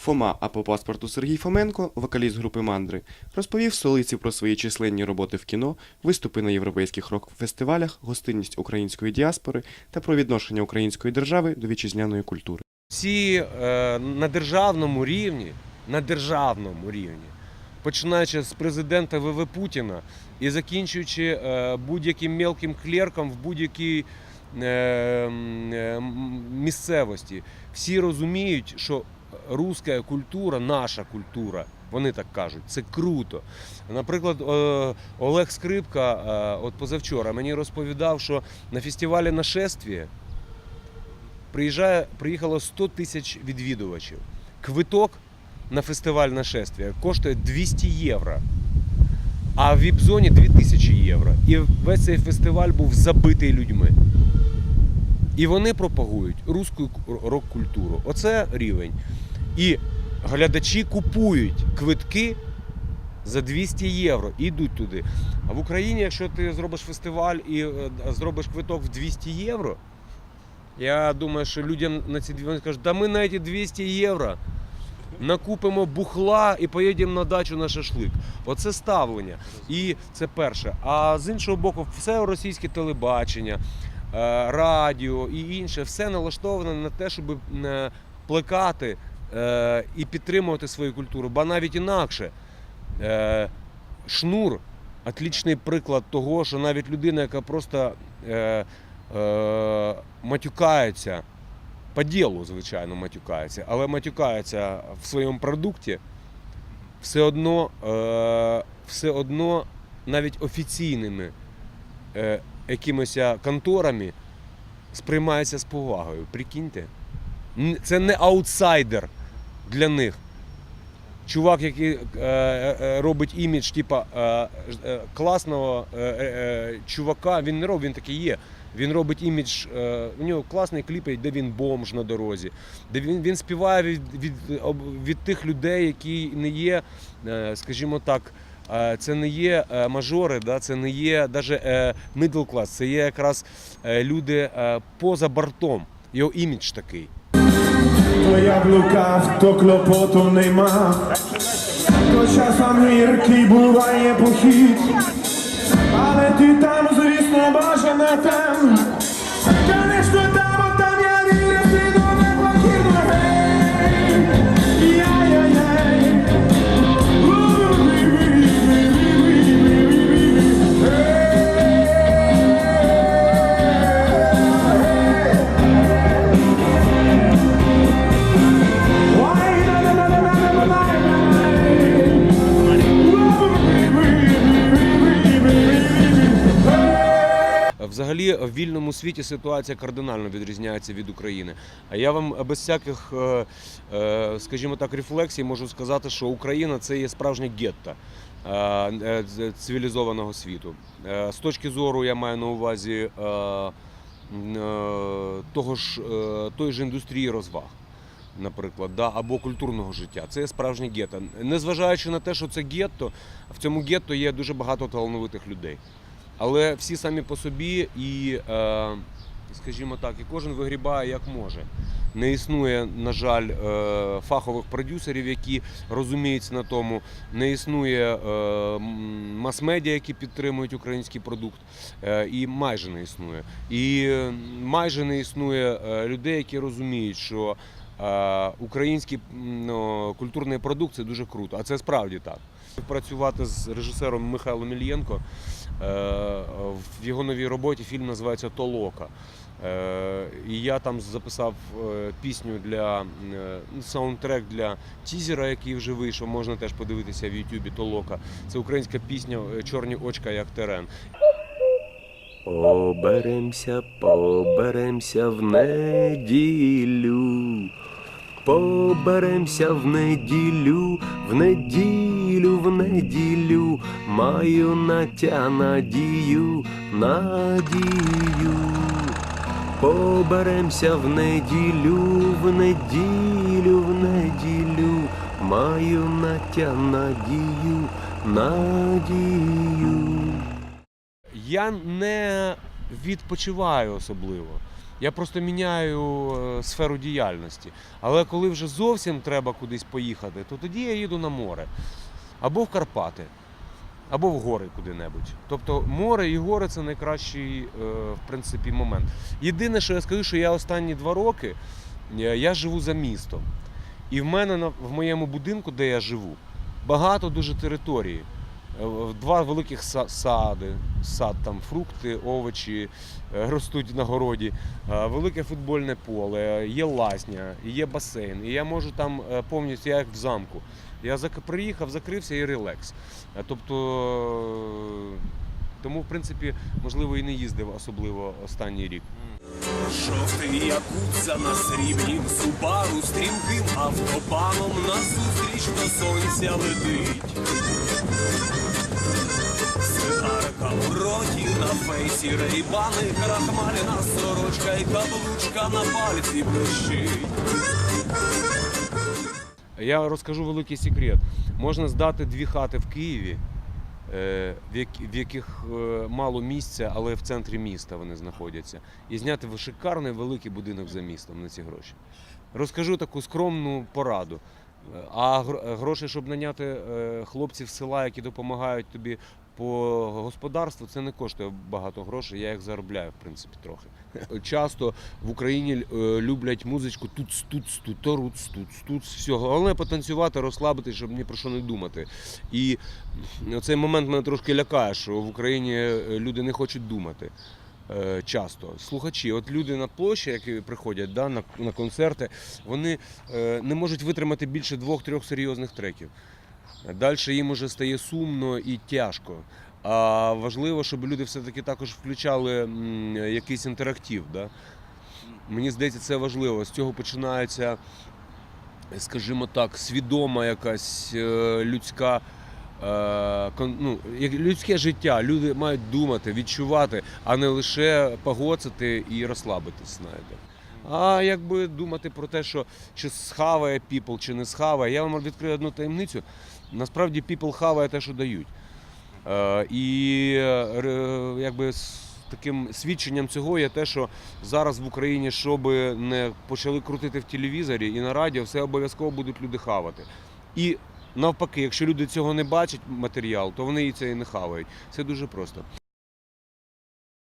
Фома, а по паспорту Сергій Фоменко, вокаліст групи Мандри, розповів столиці про свої численні роботи в кіно, виступи на європейських рок-фестивалях, гостинність української діаспори та про відношення української держави до вітчизняної культури. всі е, на державному рівні, на державному рівні, починаючи з президента ВВ Путіна і закінчуючи е, будь-яким мелким клерком в будь-якій е, е, місцевості, всі розуміють, що руська культура, наша культура. Вони так кажуть, це круто. Наприклад, е, Олег Скрипка, е, от позавчора, мені розповідав, що на фестивалі нашествія приїжджає, приїхало 100 тисяч відвідувачів. Квиток на фестиваль нашествия коштує 200 євро, а в віп-зоні 2000 євро. І весь цей фестиваль був забитий людьми. І вони пропагують руську рок-культуру. Оце рівень. І глядачі купують квитки за 200 євро і йдуть туди. А в Україні, якщо ти зробиш фестиваль і е, зробиш квиток в 200 євро, я думаю, що людям на ці дві кажуть, да ми на ці 200 євро накупимо бухла і поїдемо на дачу на шашлик. Оце ставлення. І це перше. А з іншого боку, все російське телебачення, радіо і інше, все налаштоване на те, щоб е, плекати е, і підтримувати свою культуру. Ба навіть інакше. Е, Шнур отлічний приклад того, що навіть людина, яка просто е, е, матюкається, по ділу, звичайно, матюкається, але матюкається в своєму продукті, все одно, е, все одно навіть офіційними е, якимись конторами сприймається з повагою. Прикиньте. Це не аутсайдер для них. Чувак, який е, е, робить імідж, типа е, е, класного е, е, е, чувака, він не робить, він такий є. Він робить імідж, е, у нього класний кліп, де він бомж на дорозі, де він, він співає від, від, від тих людей, які не є, е, скажімо так, е, це не є е, мажори, да, це не є навіть middle class, це є якраз е, люди е, поза бортом. Його імідж такий. То блукав, то клопоту нема, то часом гіркий буває похід, але ти там, звісно, бажана там. Взагалі в вільному світі ситуація кардинально відрізняється від України. А я вам без всяких, е, е, скажімо так, рефлексій можу сказати, що Україна це є справжнє гетто е, цивілізованого світу. З точки зору я маю на увазі того ж е, тої ж індустрії розваг. Наприклад, да, або культурного життя. Це справжнє гетто. Незважаючи на те, що це гетто, в цьому гетто є дуже багато талановитих людей. Але всі самі по собі і, е, скажімо так, і кожен вигрібає як може. Не існує, на жаль, е, фахових продюсерів, які розуміються на тому. Не існує е, мас-медіа, які підтримують український продукт, і майже не існує. І майже не існує людей, які розуміють, що український ну, культурний продукт це дуже круто. А це справді так. Працювати з режисером Михайлом Ільєнко. Е, В його новій роботі фільм називається Толока. Е, І я там записав е, пісню для ну, саундтрек для тізера, який вже вийшов. Можна теж подивитися в Ютубі Толока. Це українська пісня Чорні очка як терен. Поберемся, поберемся в неділю. Поберемся в неділю, в неділю, в неділю, маю на тя надію, надію. Поберемся в неділю, в неділю, в неділю, маю на тя надію, надію. Я не відпочиваю особливо. Я просто міняю е, сферу діяльності. Але коли вже зовсім треба кудись поїхати, то тоді я їду на море. Або в Карпати, або в гори куди-небудь. Тобто море і гори це найкращий е, в принципі момент. Єдине, що я скажу, що я останні два роки е, я живу за містом. І в мене в моєму будинку, де я живу, багато дуже території. Е, Два великих сади, сад там фрукти, овочі е, ростуть на городі, е, велике футбольне поле, є лазня, є басейн. І я можу там повністю, я як в замку. Я приїхав, закрився і релекс. Тобто, тому, в принципі, можливо, і не їздив особливо останній рік. Жовтий якутця на срібнім субару стрімким автобаном назустріч до сонця летить. Сигарка в роті на фейсі рейбани, крахмальна сорочка і каблучка на пальці блищить. Я розкажу великий секрет. Можна здати дві хати в Києві, е, в яких е, мало місця, але в центрі міста вони знаходяться, і зняти шикарний великий будинок за містом на ці гроші. Розкажу таку скромну пораду. Е, А гроші, щоб наняти хлопців з села, які допомагають тобі по господарству, це не коштує багато грошей. Я їх заробляю, в принципі, трохи. Часто в Україні е, люблять музичку тут тут тут туц, тут тут все. Головне потанцювати, розслабитись, щоб ні про що не думати. І цей момент мене трошки лякає, що в Україні е, люди не хочуть думати. е, Часто слухачі, от люди на площі, які приходять да, на, на концерти, вони е, не можуть витримати більше двох-трьох серйозних треків. Далі їм уже стає сумно і тяжко. А важливо, щоб люди все-таки також включали якийсь інтерактив. Да? Мені здається, це важливо. З цього починається, скажімо так, свідома якась е, людська. е, Ну, людське життя, люди мають думати, відчувати, а не лише погоцати і розслабитись, знаєте. А якби думати про те, що чи схаває people, чи не схаває. Я вам відкрию одну таємницю. Насправді people хаває те, що дають. Е, і е, якби таким свідченням цього є те, що зараз в Україні, щоб не почали крутити в телевізорі і на радіо, все обов'язково будуть люди хавати. І навпаки, якщо люди цього не бачать матеріал, то вони і це і не хавають. Це дуже просто.